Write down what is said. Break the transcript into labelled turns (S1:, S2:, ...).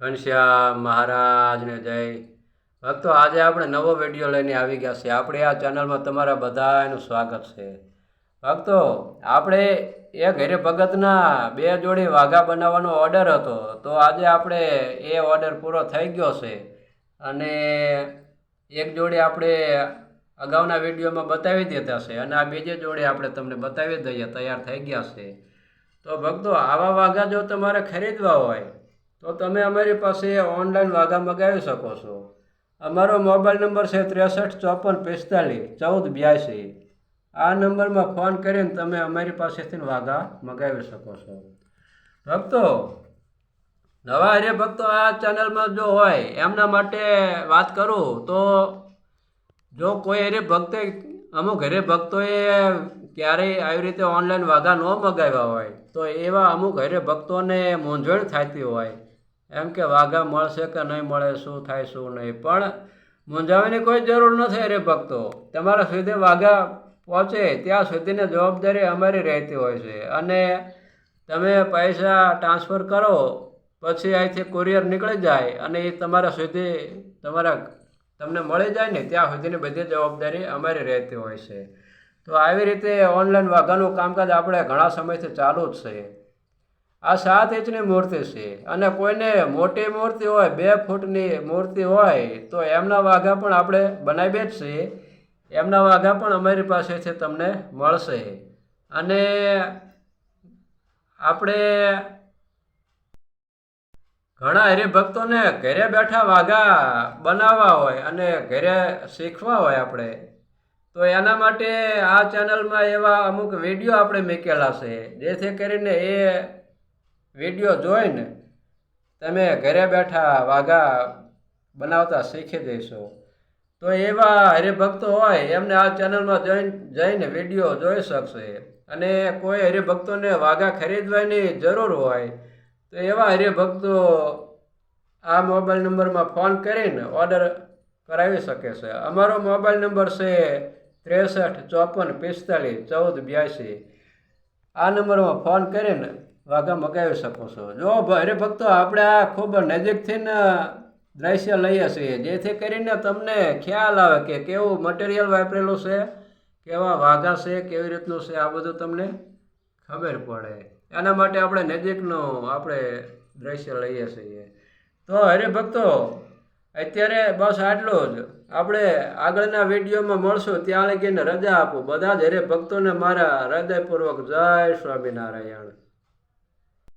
S1: ઘનશ્યામ મહારાજને જય. ભક્તો, આજે આપણે નવો વીડિયો લઈને આવી ગયા છે આપણે આ ચેનલમાં તમારા બધાનું સ્વાગત છે. ભક્તો, આપણે એ ઘેરે ભગતના બે જોડી વાઘા બનાવવાનો ઓર્ડર હતો. તો આજે આપણે એ ઓર્ડર પૂરો થઈ ગયો છે. અને એક જોડી આપણે અગાઉના વિડીયોમાં બતાવી દેતા છે અને આ બીજી જોડી આપણે તમને બતાવી દઈએ, તૈયાર થઈ ગયા છે. તો ભક્તો, આવા વાઘા જો તમારે ખરીદવા હોય તો તમે અમારી પાસે ઓનલાઈન વાઘા મગાવી શકો છો. અમારો મોબાઈલ નંબર છે ત્રેસઠ, ચોપન, પિસ્તાલીસ, ચૌદ, બ્યાસી. આ નંબરમાં ફોન કરીને તમે અમારી પાસેથી વાઘા મગાવી શકો છો. ભક્તો, નવા હરે ભક્તો આ ચેનલમાં જો હોય, એમના માટે વાત કરું તો જો કોઈ હરે ભક્તે, અમુક ઘરે ભક્તોએ ક્યારેય આવી રીતે ઓનલાઈન વાઘા ન મગાવ્યા હોય, તો એવા અમુક હરે ભક્તોને મૂંઝવણ થતી હોય. એમ કે વાઘા મળશે કે નહીં મળે, શું થાય, શું નહીં. પણ મૂંઝાવાની કોઈ જરૂર નથી અરે ભક્તો. તમારા સુધી વાઘા પહોંચે, ત્યાં સુધીની જવાબદારી અમારી રહેતી હોય છે. અને તમે પૈસા ટ્રાન્સફર કરો, પછી અહીંથી કુરિયર નીકળી જાય અને એ તમારા સુધી તમારા તમને મળી જાય ને, ત્યાં સુધીની બધી જવાબદારી અમારી રહેતી હોય છે. તો આવી રીતે ઓનલાઈન વાઘાનું કામકાજ આપણે ઘણા સમયથી ચાલુ જ છે. આ સાત ઇંચની મૂર્તિ છે. અને કોઈને મોટી મૂર્તિ હોય, બે ફૂટની મૂર્તિ હોય, તો એમના વાઘા પણ આપણે બનાવીએ જ છીએ એમના વાઘા પણ અમારી પાસેથી તમને મળશે. અને આપણે ઘણા હરિભક્તોને ઘરે બેઠા વાઘા બનાવવા હોય અને ઘરે શીખવા હોય આપણે, તો એના માટે આ ચેનલમાં એવા અમુક વીડિયો આપણે મૂકેલા છે. જેથી કરીને એ વીડિયો જોઈને તમે ઘરે બેઠા વાઘા બનાવતા શીખી જઈશો તો એવા હરિભક્તો હોય, એમને આ ચેનલમાં જોઈન, જઈને વીડિયો જોઈ શકશે. અને કોઈ હરિભક્તોને વાઘા ખરીદવાની જરૂર હોય, તો એવા હરિભક્તો આ મોબાઈલ નંબરમાં ફોન કરીને ઓર્ડર કરાવી શકે છે. અમારો મોબાઈલ નંબર છે ત્રેસઠ ચોપન પિસ્તાલીસ ચૌદ બ્યાસી. આ નંબરમાં ફોન કરીને વાઘા મગાવી શકો છો. જો અરે ભક્તો, આપણે આ ખૂબ નજીકથી ને દ્રશ્ય લઈએ છીએ, જેથી કરીને તમને ખ્યાલ આવે કે કેવું મટીરિયલ વાપરેલું છે, કેવા વાઘા છે, કેવી રીતનું છે, આ બધું તમને ખબર પડે. એના માટે આપણે નજીકનું આપણે દ્રશ્ય લઈએ છીએ. તો હરે ભક્તો, અત્યારે બસ આટલું જ. આપણે આગળના વિડીયોમાં મળશું. ત્યાં લગીને રજા આપું. બધા જ હરે ભક્તોને મારા હૃદયપૂર્વક જય સ્વામિનારાયણ.